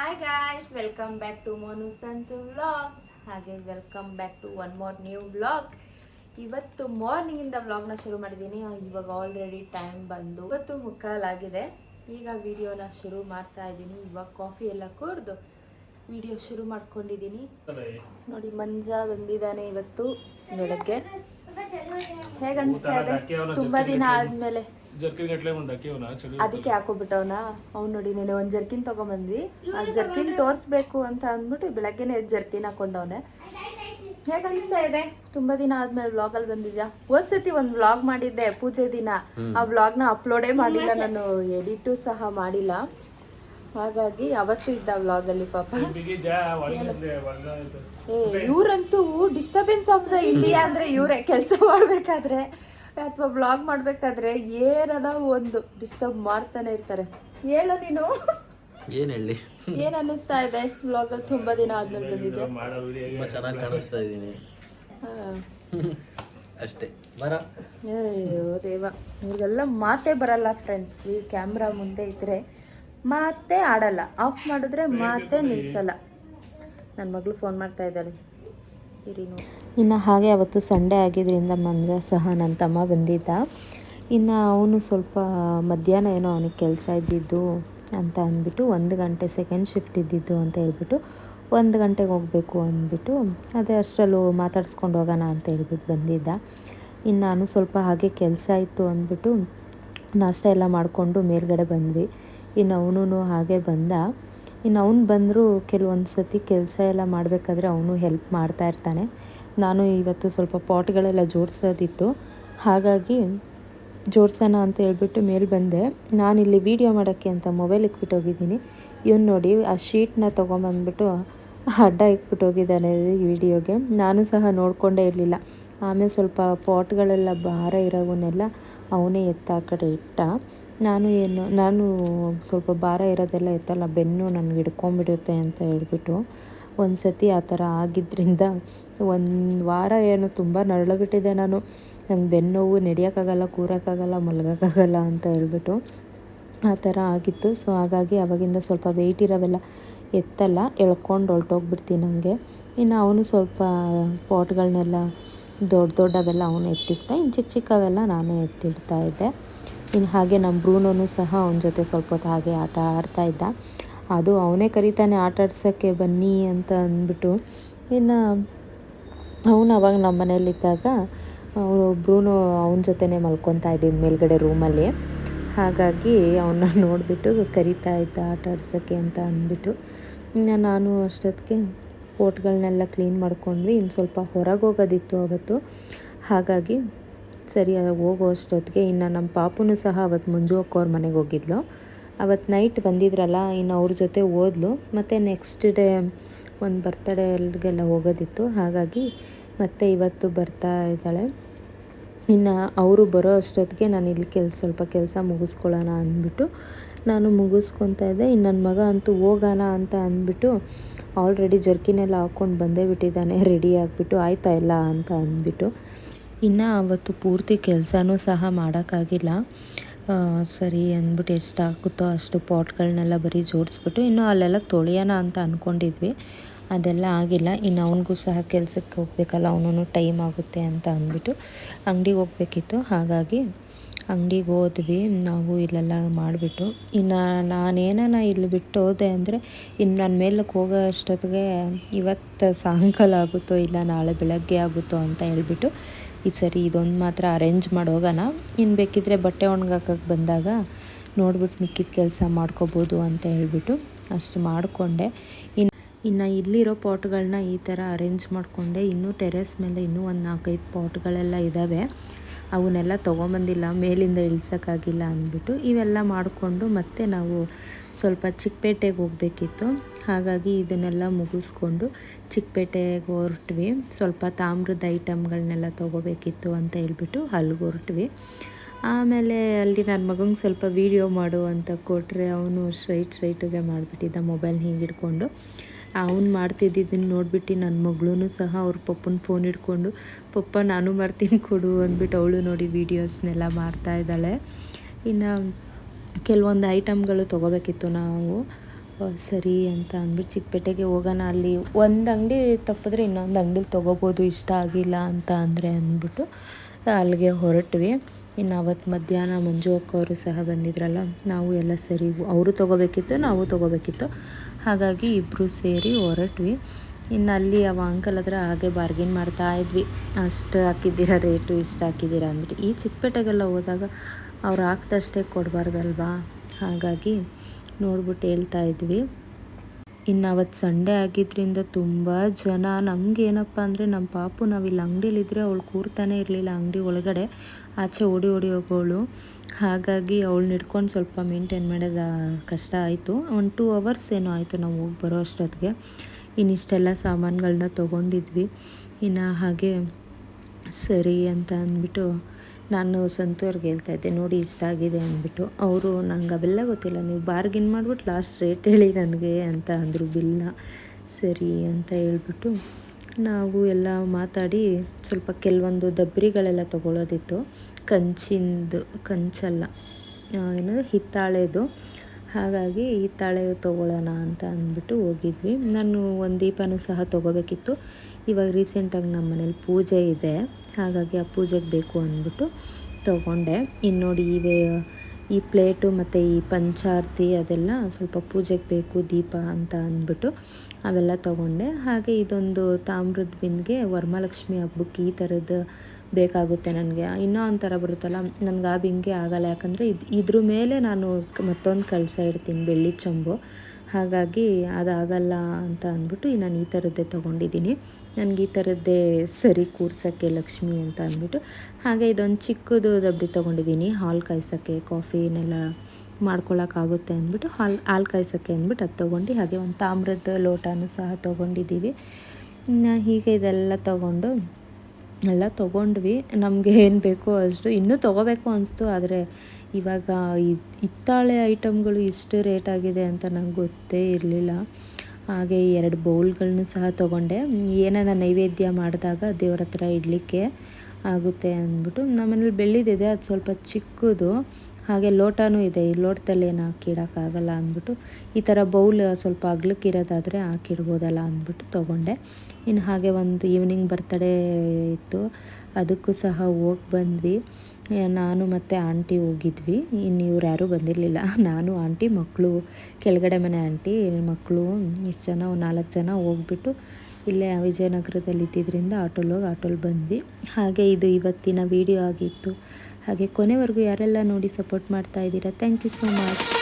Hi guys welcome back to Monu Santu vlogs ಹಾಗೆ welcome back to one more new vlog ಇವತ್ತು ಮಾರ್ನಿಂಗಿಂದ ವ್ಲಾಗ್ನ ಶುರು ಮಾಡಿದ್ದೀನಿ ಇವಾಗ ಆಲ್ರೆಡಿ ಟೈಮ್ ಬಂದು ಇವತ್ತು ಮುಕ್ಕಾಲಾಗಿದೆ ಈಗ ವಿಡಿಯೋನ ಶುರು ಮಾಡ್ತಾ ಇದ್ದೀನಿ. ಇವಾಗ ಕಾಫಿ ಎಲ್ಲ ಕುಡ್ದು ವಿಡಿಯೋ ಶುರು ಮಾಡ್ಕೊಂಡಿದ್ದೀನಿ ನೋಡಿ ಮಂಜ ಬಂದಿದ್ದಾನೆ ಇವತ್ತು ಬೆಳಗ್ಗೆ. ಹೇಗನ್ಸ್ತಾ ಇದೆ? ತುಂಬಾ ದಿನ ಆದ್ಮೇಲೆ. ಜರ್ಕಿನ್ ಗಟ್ಲೆ ಒಂದು ಅಕ್ಕಿವನ ಚಳಿ ಅದಕ್ಕೆ ಹಾಕೋಬಿಟ್ಟವನ. ಅವ್ನು ನೋಡಿ ನೀನು ಒಂದು ಜರ್ಕಿನ್ ತಗೊಂಬಂದ್ವಿ. ಆ ಜರ್ಕಿನ್ ತೋರಿಸ್ಬೇಕು ಅಂತ ಅಂದ್ಬಿಟ್ಟು ಬೆಳಗ್ಗೆನೆ ಜರ್ಕಿನ್ ಹಾಕೊಂಡವನೆ. ಹೇಗೆ ಅನಿಸ್ತಾ ಇದೆ? ತುಂಬಾ ದಿನ ಆದ್ಮೇಲೆ ವ್ಲಾಗ್ ಅಲ್ಲಿ ಬಂದಿದ್ಯಾ? ಒಂದ್ಸತಿ ಒಂದು ವ್ಲಾಗ್ ಮಾಡಿದ್ದೆ ಪೂಜೆ ದಿನ. ಆ ವ್ಲಾಗ್ನ ಅಪ್ಲೋಡೇ ಮಾಡಿಲ್ಲ ನಾನು ಎಡಿಟು ಸಹ ಮಾಡಿಲ್ಲ. ಹಾಗಾಗಿ ಅವತ್ತು ಇದ್ದ ವ್ಲಾಗ್ ಅಲ್ಲಿ ಪಾಪ. ಇವ್ರಂತೂ ಡಿಸ್ಟರ್ಬೆನ್ಸ್ ಆಫ್ ದ ಇಂಡಿಯಾ ಅಂದ್ರೆ ಇವರೇ ಕೆಲಸ ಮಾಡ್ಬೇಕಾದ್ರೆ. ಅಥವಾ ವ್ಲಾಗ್ ಮಾಡ್ಬೇಕಾದ್ರೆ ಏನಾದ ಒಂದು ಡಿಸ್ಟರ್ಬ್ ಮಾಡ್ತಾನೆ ಇರ್ತಾರೆ. ಹೇಳು ನೀನು. ಏನ್ ಹೇಳಿ? ಏನ್ ಅನ್ನಿಸ್ತಾ ಇದೆ? ವ್ಲಾಗ್ ಅಲ್ಲಿ ತುಂಬಾ ದಿನ ಆದ್ಮೇಲೆ ಬಂದಿದೆ ತುಂಬಾ ಚೆನ್ನಾಗಿ ಕಾಣಿಸ್ತಾ ಇದ್ದೀನಿ ಅಷ್ಟೇ. ಬರ? ಅಯ್ಯೋ ದೇವ. ಇವ್ರಿಗೆಲ್ಲ ಮಾತೇ ಬರಲ್ಲ ಫ್ರೆಂಡ್ಸ್ ಈ ಕ್ಯಾಮ್ರಾ ಮುಂದೆ ಇದ್ರೆ ಮಾತೇ ಆಡಲ್ಲ. ಆಫ್ ಮಾಡಿದ್ರೆ ಮಾತೇ ನಿಲ್ಸಲ್ಲ. ನನ್ನ ಮಗಳು ಫೋನ್ ಮಾಡ್ತಾ ಇದ್ದಾಳೆ. ಇನ್ನು ಹಾಗೆ ಅವತ್ತು ಸಂಡೇ ಆಗಿದ್ದರಿಂದ ಮಂಜ ಸಹ ನನ್ನ ತಮ್ಮ ಬಂದಿದ್ದ. ಇನ್ನು ಅವನು ಸ್ವಲ್ಪ ಮಧ್ಯಾಹ್ನ ಏನೋ ಅವನಿಗೆ ಕೆಲಸ ಇದ್ದಿದ್ದು ಅಂತ ಅಂದ್ಬಿಟ್ಟು ಒಂದು ಗಂಟೆ ಸೆಕೆಂಡ್ ಶಿಫ್ಟ್ ಇದ್ದಿದ್ದು ಅಂತ ಹೇಳ್ಬಿಟ್ಟು ಒಂದು ಗಂಟೆಗೆ ಹೋಗಬೇಕು ಅಂದ್ಬಿಟ್ಟು ಅದೇ ಅಷ್ಟರಲ್ಲೂ ಮಾತಾಡ್ಸ್ಕೊಂಡು ಹೋಗೋಣ ಅಂತ ಹೇಳ್ಬಿಟ್ಟು ಬಂದಿದ್ದ. ಇನ್ನು ನಾನು ಸ್ವಲ್ಪ ಹಾಗೆ ಕೆಲಸ ಇತ್ತು ಅಂದ್ಬಿಟ್ಟು ನಾಷ್ಟ ಎಲ್ಲ ಮಾಡಿಕೊಂಡು ಮೇಲ್ಗಡೆ ಬಂದ್ವಿ. ಇನ್ನು ಅವನು ಹಾಗೆ ಬಂದ. ಇನ್ನು ಅವ್ನು ಬಂದರೂ ಕೆಲವೊಂದು ಸತಿ ಕೆಲಸ ಎಲ್ಲ ಮಾಡಬೇಕಾದ್ರೆ ಅವನು ಹೆಲ್ಪ್ ಮಾಡ್ತಾ ಇರ್ತಾನೆ. ನಾನು ಇವತ್ತು ಸ್ವಲ್ಪ ಪಾಟ್ಗಳೆಲ್ಲ ಜೋಡಿಸೋದಿತ್ತು. ಹಾಗಾಗಿ ಜೋಡ್ಸೋಣ ಅಂತ ಹೇಳ್ಬಿಟ್ಟು ಮೇಲೆ ಬಂದೆ. ಇಲ್ಲಿ ವೀಡಿಯೋ ಮಾಡೋಕ್ಕೆ ಅಂತ ಮೊಬೈಲ್ ಇಕ್ಬಿಟ್ಟು ಹೋಗಿದ್ದೀನಿ. ಇವನು ನೋಡಿ, ಆ ಶೀಟ್ನ ತೊಗೊಂಬಂದ್ಬಿಟ್ಟು ಅಡ್ಡ ಇಕ್ಬಿಟ್ಟು ಹೋಗಿದ್ದಾನೆ ವಿಡಿಯೋಗೆ. ನಾನು ಸಹ ನೋಡಿಕೊಂಡೇ ಇರಲಿಲ್ಲ. ಆಮೇಲೆ ಸ್ವಲ್ಪ ಪಾಟ್ಗಳೆಲ್ಲ ಭಾರ ಇರೋವನ್ನೆಲ್ಲ ಅವನೇ ಎತ್ತ ಆ ಕಡೆ ಇಟ್ಟ. ನಾನು ಏನು, ನಾನು ಸ್ವಲ್ಪ ಭಾರ ಇರೋದೆಲ್ಲ ಇತ್ತಲ್ಲ, ಬೆನ್ನು ನನಗೆ ಹಿಡ್ಕೊಂಬಿಡುತ್ತೆ ಅಂತ ಹೇಳ್ಬಿಟ್ಟು ಒಂದು ಸತಿ ಆ ಥರ ಆಗಿದ್ದರಿಂದ ಒಂದು ವಾರ ಏನು ತುಂಬ ನರಳಬಿಟ್ಟಿದೆ ನಾನು. ನಂಗೆ ಬೆನ್ನು ನೋವು ನಡೆಯೋಕ್ಕಾಗಲ್ಲ ಕೂರೋಕ್ಕಾಗಲ್ಲ, ಮಲಗೋಕ್ಕಾಗಲ್ಲ ಅಂತ ಹೇಳ್ಬಿಟ್ಟು ಆ ಥರ ಆಗಿತ್ತು. ಸೊ ಹಾಗಾಗಿ ಅವಾಗಿಂದ ಸ್ವಲ್ಪ ವೆಯ್ಟ್ ಇರೋವೆಲ್ಲ ಎತ್ತಲ್ಲ, ಎಳ್ಕೊಂಡು ಹೊರ್ಟೋಗ್ಬಿಡ್ತೀನಿ ನನಗೆ ಇನ್ನು ಅವನು ಸ್ವಲ್ಪ ಪಾಟ್ಗಳನ್ನೆಲ್ಲ ದೊಡ್ಡ ದೊಡ್ಡವೆಲ್ಲ ಅವನು ಎತ್ತಿಡ್ತಾ ಇನ್ನು ಚಿಕ್ಕ ಚಿಕ್ಕವೆಲ್ಲ ನಾನೇ ಎತ್ತಿಡ್ತಾ ಇದ್ದೆ. ಇನ್ನು ಹಾಗೆ ನಮ್ಮ ಬ್ರೂನೋನು ಸಹ ಅವನ ಜೊತೆ ಸ್ವಲ್ಪ ಹೊತ್ತು ಹಾಗೆ ಆಟ ಆಡ್ತಾ ಇದ್ದ. ಅದು ಅವನೇ ಕರೀತಾನೆ, ಆಟ ಆಡ್ಸೋಕ್ಕೆ ಬನ್ನಿ ಅಂತ ಅಂದ್ಬಿಟ್ಟು. ಇನ್ನು ಅವನು ಅವಾಗ ನಮ್ಮ ಮನೇಲಿದ್ದಾಗ ಅವನು ಬ್ರೂನು ಅವನ ಜೊತೆನೇ ಮಲ್ಕೊತಾ ಇದ್ದೀನಿ ಮೇಲ್ಗಡೆ ರೂಮಲ್ಲಿ. ಹಾಗಾಗಿ ಅವನ್ನ ನೋಡಿಬಿಟ್ಟು ಕರಿತಾ ಇದ್ದ, ಆಟ ಆಡ್ಸೋಕ್ಕೆ ಅಂತ ಅಂದ್ಬಿಟ್ಟು. ಇನ್ನು ನಾನು ಅಷ್ಟೊತ್ತಿಗೆ ಪೋಟ್ಗಳನ್ನೆಲ್ಲ ಕ್ಲೀನ್ ಮಾಡ್ಕೊಂಡ್ವಿ. ಇನ್ನು ಸ್ವಲ್ಪ ಹೊರಗೆ ಹೋಗೋದಿತ್ತು ಅವತ್ತು. ಹಾಗಾಗಿ ಸರಿ ಹೋಗೋ ಅಷ್ಟೊತ್ತಿಗೆ ಇನ್ನು ನಮ್ಮ ಪಾಪುನೂ ಸಹ ಅವತ್ತು ಮಂಜು ಅಕ್ಕ ಮನೆಗೆ ಹೋಗಿದ್ಲು. ಅವತ್ತು ನೈಟ್ ಬಂದಿದ್ರಲ್ಲ, ಇನ್ನು ಅವ್ರ ಜೊತೆ ಓದ್ಲು ಮತ್ತು ನೆಕ್ಸ್ಟ್ ಡೇ ಒಂದು ಬರ್ತಡೇಗೆಲ್ಲ ಹೋಗೋದಿತ್ತು. ಹಾಗಾಗಿ ಮತ್ತೆ ಇವತ್ತು ಬರ್ತಾ ಇದ್ದಾಳೆ. ಇನ್ನು ಅವರು ಬರೋ ಅಷ್ಟೊತ್ತಿಗೆ ನಾನು ಇಲ್ಲಿ ಕೆಲಸ, ಸ್ವಲ್ಪ ಕೆಲಸ ಮುಗಿಸ್ಕೊಳ್ಳೋಣ ಅಂದ್ಬಿಟ್ಟು ನಾನು ಮುಗಿಸ್ಕೊತಾ ಇದ್ದೆ. ಇನ್ನು ನನ್ನ ಮಗ ಅಂತೂ ಹೋಗೋಣ ಅಂತ ಅಂದ್ಬಿಟ್ಟು ಆಲ್ರೆಡಿ ಜರ್ಕಿನೆಲ್ಲ ಹಾಕ್ಕೊಂಡು ಬಂದೇ ಬಿಟ್ಟಿದ್ದಾನೆ. ರೆಡಿ ಆಗಿಬಿಟ್ಟು ಆಯ್ತಾ ಇಲ್ಲ ಅಂತ ಅಂದ್ಬಿಟ್ಟು ಇನ್ನು ಅವತ್ತು ಪೂರ್ತಿ ಕೆಲಸನೂ ಸಹ ಮಾಡೋಕ್ಕಾಗಿಲ್ಲ. ಸರಿ ಅಂದ್ಬಿಟ್ಟು ಎಷ್ಟು ಹಾಕುತ್ತೋ ಅಷ್ಟು ಪಾಟ್ಗಳನ್ನೆಲ್ಲ ಬರೀ ಜೋಡಿಸ್ಬಿಟ್ಟು ಇನ್ನು ಅಲ್ಲೆಲ್ಲ ತೊಳೆಯೋಣ ಅಂತ ಅಂದ್ಕೊಂಡಿದ್ವಿ ಅದೆಲ್ಲ ಆಗಿಲ್ಲ. ಇನ್ನು ಅವನಿಗೂ ಸಹ ಕೆಲಸಕ್ಕೆ ಹೋಗ್ಬೇಕಲ್ಲ ಅವನು ಟೈಮ್ ಆಗುತ್ತೆ ಅಂತ ಅಂದ್ಬಿಟ್ಟು ಅಂಗಡಿಗೆ ಹೋಗ್ಬೇಕಿತ್ತು. ಹಾಗಾಗಿ ಅಂಗಡಿಗೆ ಹೋದ್ವಿ. ನಾವು ಇಲ್ಲೆಲ್ಲ ಮಾಡಿಬಿಟ್ಟು ಇನ್ನು ನಾನೇನ ಇಲ್ಲಿ ಬಿಟ್ಟು ಹೋದೆ ಅಂದರೆ ಇನ್ನು ನನ್ನ ಮೇಲಕ್ಕೆ ಹೋಗೋ ಅಷ್ಟೊತ್ತಿಗೆ ಇವತ್ತು ಸಾಯಂಕಾಲ ಆಗುತ್ತೋ ಇಲ್ಲ ನಾಳೆ ಬೆಳಗ್ಗೆ ಆಗುತ್ತೋ ಅಂತ ಹೇಳ್ಬಿಟ್ಟು ಈ ಸರಿ ಇದೊಂದು ಮಾತ್ರ ಅರೇಂಜ್ ಮಾಡೋಗೋಣ ಇನ್ನು ಬೇಕಿದ್ರೆ ಬಟ್ಟೆ ಒಣಗಾಕಕ್ಕೆ ಬಂದಾಗ ನೋಡ್ಬಿಟ್ಟು ಮಿಕ್ಕಿದ ಕೆಲಸ ಮಾಡ್ಕೋಬೋದು ಅಂತ ಹೇಳ್ಬಿಟ್ಟು ಅಷ್ಟು ಮಾಡಿಕೊಂಡೆ. ಇನ್ನು ಇನ್ನು ಇಲ್ಲಿರೋ ಪಾಟ್ಗಳನ್ನ ಈ ಥರ ಅರೇಂಜ್ ಮಾಡಿಕೊಂಡೆ. ಇನ್ನೂ ಟೆರೆಸ್ ಮೇಲೆ ಇನ್ನೂ ಒಂದು ನಾಲ್ಕೈದು ಪಾಟ್ಗಳೆಲ್ಲ ಇದ್ದಾವೆ ಅವನ್ನೆಲ್ಲ ತೊಗೊಂಬಂದಿಲ್ಲ, ಮೇಲಿಂದ ಇಳ್ಸೋಕ್ಕಾಗಿಲ್ಲ ಅಂದ್ಬಿಟ್ಟು ಇವೆಲ್ಲ ಮಾಡಿಕೊಂಡು ಮತ್ತೆ ನಾವು ಸ್ವಲ್ಪ ಚಿಕ್ಕಪೇಟೆಗೆ ಹೋಗಬೇಕಿತ್ತು. ಹಾಗಾಗಿ ಇದನ್ನೆಲ್ಲ ಮುಗಿಸ್ಕೊಂಡು ಚಿಕ್ಕಪೇಟೆಗೆ ಹೊರಟ್ವಿ. ಸ್ವಲ್ಪ ತಾಮ್ರದ ಐಟಮ್ಗಳನ್ನೆಲ್ಲ ತೊಗೋಬೇಕಿತ್ತು ಅಂತ ಹೇಳ್ಬಿಟ್ಟು ಅಲ್ಲಿಗೆ ಹೊರಟ್ವಿ. ಆಮೇಲೆ ಅಲ್ಲಿ ನನ್ನ ಮಗಂಗೆ ಸ್ವಲ್ಪ ವೀಡಿಯೋ ಮಾಡು ಅಂತ ಕೊಟ್ಟರೆ ಅವನು ಸ್ಟ್ರೈಟ್ ಸ್ಟ್ರೈಟಿಗೆ ಮಾಡಿಬಿಟ್ಟಿದ್ದ ಮೊಬೈಲ್ ಹಿಂಗೆ ಹಿಡ್ಕೊಂಡು ಅವ್ನು ಮಾಡ್ತಿದ್ದಿದ್ದನ್ನು ನೋಡಿಬಿಟ್ಟು ನನ್ನ ಮಗಳೂ ಸಹ ಅವ್ರ ಪಪ್ಪನ ಫೋನ್ ಹಿಡ್ಕೊಂಡು ಪಪ್ಪ, ನಾನು ಮಾಡ್ತೀನಿ ಕೊಡು, ಅಂದ್ಬಿಟ್ಟು ಅವಳು ನೋಡಿ ವೀಡಿಯೋಸ್ನೆಲ್ಲ ಮಾಡ್ತಾ ಇದ್ದಾಳೆ. ಇನ್ನು ಕೆಲವೊಂದು ಐಟಮ್ಗಳು ತೊಗೋಬೇಕಿತ್ತು ನಾವು. ಸರಿ, ಅಂತ ಅಂದ್ಬಿಟ್ಟು ಚಿಕ್ಕಪೇಟೆಗೆ ಹೋಗೋಣ. ಅಲ್ಲಿ ಒಂದು ಅಂಗಡಿ ತಪ್ಪಿದ್ರೆ ಇನ್ನೊಂದು ಅಂಗಡಿಲಿ ತೊಗೋಬೋದು, ಇಷ್ಟ ಆಗಿಲ್ಲ ಅಂತ ಅಂದರೆ ಅಂದ್ಬಿಟ್ಟು ಅಲ್ಲಿಗೆ ಹೊರಟ್ವಿ. ಇನ್ನು ಅವತ್ತು ಮಧ್ಯಾಹ್ನ ಮಂಜು ಅಕ್ಕವರು ಸಹ ಬಂದಿದ್ರಲ್ಲ, ನಾವು ಎಲ್ಲ ಸರಿ, ಅವರು ತೊಗೋಬೇಕಿತ್ತು, ನಾವು ತೊಗೋಬೇಕಿತ್ತು. ಹಾಗಾಗಿ ಇಬ್ಬರು ಸೇರಿ ಹೊರಟ್ವಿ. ಇನ್ನು ಅಲ್ಲಿ ಅವ ಅಂಕಲ್ ಹತ್ರ ಹಾಗೆ ಬಾರ್ಗೇನ್ ಮಾಡ್ತಾ ಇದ್ವಿ. ಅಷ್ಟು ಹಾಕಿದ್ದೀರಾ ರೇಟು ಇಷ್ಟು ಹಾಕಿದ್ದೀರಾ ಅಂದ್ಬಿಟ್ಟು. ಈ ಚಿಕ್ಕಪೇಟೆಗೆಲ್ಲ ಹೋದಾಗ ಅವ್ರು ಹಾಕ್ದಷ್ಟೇ ಕೊಡಬಾರ್ದಲ್ವಾ? ಹಾಗಾಗಿ ನೋಡ್ಬಿಟ್ಟು ಹೇಳ್ತಾ ಇದ್ವಿ. ಇನ್ನು ಅವತ್ತು ಸಂಡೇ ಆಗಿದ್ದರಿಂದ ತುಂಬ ಜನ ನಮಗೇನಪ್ಪ ಅಂದರೆ ನಮ್ಮ ಪಾಪು ನಾವು ಇಲ್ಲಿ ಅಂಗಡಿಲಿದ್ರೆ ಅವಳು ಕೂರ್ತಾನೆ ಇರಲಿಲ್ಲ ಅಂಗಡಿ ಒಳಗಡೆ, ಆಚೆ ಓಡಿ ಓಡಿ ಹೋಗೋಳು. ಹಾಗಾಗಿ ಅವಳನ್ನ ಹಿಡ್ಕೊಂಡು ಸ್ವಲ್ಪ ಮೇಂಟೈನ್ ಮಾಡೋದು ಕಷ್ಟ ಆಯಿತು. ಒಂದು ಟೂ ಅವರ್ಸ್ ಏನೋ ಆಯಿತು ನಾವು ಹೋಗಿ ಬರೋ ಅಷ್ಟೊತ್ತಿಗೆ. ಇನ್ನಿಷ್ಟೆಲ್ಲ ಸಾಮಾನುಗಳನ್ನ ತೊಗೊಂಡಿದ್ವಿ. ಇನ್ನು ಹಾಗೆ ಸರಿ ಅಂತ ಅಂದ್ಬಿಟ್ಟು ನಾನು ಸಂತೂರ್ಗೆ ಹೇಳ್ತಾ ಇದ್ದೆ, ನೋಡಿ, ಇಷ್ಟ ಆಗಿದೆ ಅಂದ್ಬಿಟ್ಟು. ಅವರು, ನಂಗೆ ಅವೆಲ್ಲ ಗೊತ್ತಿಲ್ಲ, ನೀವು ಬಾರ್ಗಿನ್ ಮಾಡಿಬಿಟ್ಟು ಲಾಸ್ಟ್ ರೇಟ್ ಹೇಳಿ ನನಗೆ, ಅಂತ ಅಂದರು ಬಿಲ್ನ. ಸರಿ ಅಂತ ಹೇಳ್ಬಿಟ್ಟು ನಾವು ಎಲ್ಲ ಮಾತಾಡಿ ಸ್ವಲ್ಪ ಕೆಲವೊಂದು ದಬ್ರಿಗಳೆಲ್ಲ ತೊಗೊಳೋದಿತ್ತು. ಕಂಚಿಂದು, ಕಂಚಲ್ಲ ಏನೋ ಹಿತ್ತಾಳೆದು. ಹಾಗಾಗಿ ಈ ತಾಳೆ ತೊಗೊಳ್ಳೋಣ ಅಂತ ಅಂದ್ಬಿಟ್ಟು ಹೋಗಿದ್ವಿ. ನಾನು ಒಂದು ದೀಪನೂ ಸಹ ತೊಗೋಬೇಕಿತ್ತು. ಇವಾಗ ರೀಸೆಂಟಾಗಿ ನಮ್ಮ ಮನೇಲಿ ಪೂಜೆ ಇದೆ. ಹಾಗಾಗಿ ಆ ಪೂಜೆಗೆ ಬೇಕು ಅಂದ್ಬಿಟ್ಟು ತೊಗೊಂಡೆ. ಇನ್ನು ನೋಡಿ ಇವೇ, ಈ ಪ್ಲೇಟು ಮತ್ತು ಈ ಪಂಚಾರ್ತಿ ಅದೆಲ್ಲ ಸ್ವಲ್ಪ ಪೂಜೆಗೆ ಬೇಕು ದೀಪ ಅಂತ ಅಂದ್ಬಿಟ್ಟು ಅವೆಲ್ಲ ತೊಗೊಂಡೆ. ಹಾಗೆ ಇದೊಂದು ತಾಮ್ರದ ಬಿಂದಿಗೆ ವರಮಹಾಲಕ್ಷ್ಮಿ ಹಬ್ಬಕ್ಕೆ ಈ ಥರದ್ದು ಬೇಕಾಗುತ್ತೆ ನನಗೆ. ಇನ್ನೂ ಒಂಥರ ಬರುತ್ತಲ್ಲ, ನನಗೆ ಆ ಬಿಂಗೆ ಆಗಲ್ಲ. ಯಾಕಂದರೆ ಇದು, ಇದ್ರ ಮೇಲೆ ನಾನು ಮತ್ತೊಂದು ಕಳಸ ಇಡ್ತೀನಿ, ಬೆಳ್ಳಿ ಚಂಬು. ಹಾಗಾಗಿ ಅದಾಗಲ್ಲ ಅಂತ ಅಂದ್ಬಿಟ್ಟು ನಾನು ಈ ಥರದ್ದೇ ತೊಗೊಂಡಿದ್ದೀನಿ. ನನಗೆ ಈ ಥರದ್ದೇ ಸರಿ ಕೂರ್ಸೋಕ್ಕೆ ಲಕ್ಷ್ಮಿ ಅಂತ ಅಂದ್ಬಿಟ್ಟು. ಹಾಗೆ ಇದೊಂದು ಚಿಕ್ಕದು ಡಬ್ಬಿ ತೊಗೊಂಡಿದ್ದೀನಿ. ಹಾಲು ಕಾಯ್ಸೋಕ್ಕೆ, ಕಾಫಿನೆಲ್ಲ ಮಾಡ್ಕೊಳ್ಳೋಕ್ಕಾಗುತ್ತೆ ಅಂದ್ಬಿಟ್ಟು, ಹಾಲು ಹಾಲು ಕಾಯ್ಸೋಕ್ಕೆ ಅಂದ್ಬಿಟ್ಟು ಅದು ತೊಗೊಂಡು, ಹಾಗೆ ಒಂದು ತಾಮ್ರದ ಲೋಟನೂ ಸಹ ತೊಗೊಂಡಿದ್ದೀವಿ. ಇನ್ನು ಹೀಗೆ ಇದೆಲ್ಲ ತೊಗೊಂಡು ಎಲ್ಲ ತೊಗೊಂಡ್ವಿ. ನಮಗೆ ಏನು ಬೇಕೋ ಅಷ್ಟು. ಇನ್ನೂ ತೊಗೋಬೇಕು ಅನಿಸ್ತು, ಆದರೆ ಇವಾಗ ಹಿತ್ತಾಳೆ ಐಟಮ್ಗಳು ಇಷ್ಟು ರೇಟ್ ಆಗಿದೆ ಅಂತ ನಂಗೆ ಗೊತ್ತೇ ಇರಲಿಲ್ಲ. ಹಾಗೆ ಎರಡು ಬೌಲ್ಗಳನ್ನೂ ಸಹ ತೊಗೊಂಡೆ. ಏನಾರ ನೈವೇದ್ಯ ಮಾಡಿದಾಗ ದೇವ್ರ ಹತ್ರ ಇಡಲಿಕ್ಕೆ ಆಗುತ್ತೆ ಅಂದ್ಬಿಟ್ಟು ನಮ್ಮನೇಲಿ ಬೆಳ್ಳಿದಿದೆ ಅದು ಸ್ವಲ್ಪ ಚಿಕ್ಕದು. ಹಾಗೆ ಲೋಟನೂ ಇದೆ. ಈ ಲೋಟದಲ್ಲಿ ಏನು ಹಾಕಿಡೋಕ್ಕಾಗಲ್ಲ ಅಂದ್ಬಿಟ್ಟು, ಈ ಥರ ಬೌಲ್ ಸ್ವಲ್ಪ ಅಗ್ಲಕ್ಕಿರೋದಾದರೆ ಹಾಕಿಡ್ಬೋದಲ್ಲ ಅಂದ್ಬಿಟ್ಟು ತೊಗೊಂಡೆ. ಇನ್ನು ಹಾಗೆ ಒಂದು ಈವ್ನಿಂಗ್ ಬರ್ತಡೇ ಇತ್ತು. ಅದಕ್ಕೂ ಸಹ ಹೋಗಿ ಬಂದ್ವಿ. ನಾನು ಮತ್ತು ಆಂಟಿ ಹೋಗಿದ್ವಿ. ಇನ್ನು ಇವ್ರು ಯಾರೂ ಬಂದಿರಲಿಲ್ಲ. ನಾನು ಆಂಟಿ ಮಕ್ಕಳು, ಕೆಳಗಡೆ ಮನೆ ಆಂಟಿ ಮಕ್ಕಳು, ಇಷ್ಟು ಜನ, ಒಂದು ನಾಲ್ಕು ಜನ ಹೋಗ್ಬಿಟ್ಟು ಇಲ್ಲೇ ವಿಜಯನಗರದಲ್ಲಿ ಇದ್ದಿದ್ದರಿಂದ ಆಟೋಲ್ಲಿ ಹೋಗಿ ಆಟೋಲ್ಲಿ ಬಂದ್ವಿ. ಹಾಗೆ ಇದು ಇವತ್ತಿನ ವಿಡಿಯೋ ಆಗಿತ್ತು. ಹಾಗೆ ಕೊನೆವರೆಗೂ ಯಾರೆಲ್ಲ ನೋಡಿ ಸಪೋರ್ಟ್ ಮಾಡ್ತಾ ಇದ್ದೀರಾ ಥ್ಯಾಂಕ್ ಯು ಸೋ ಮಚ್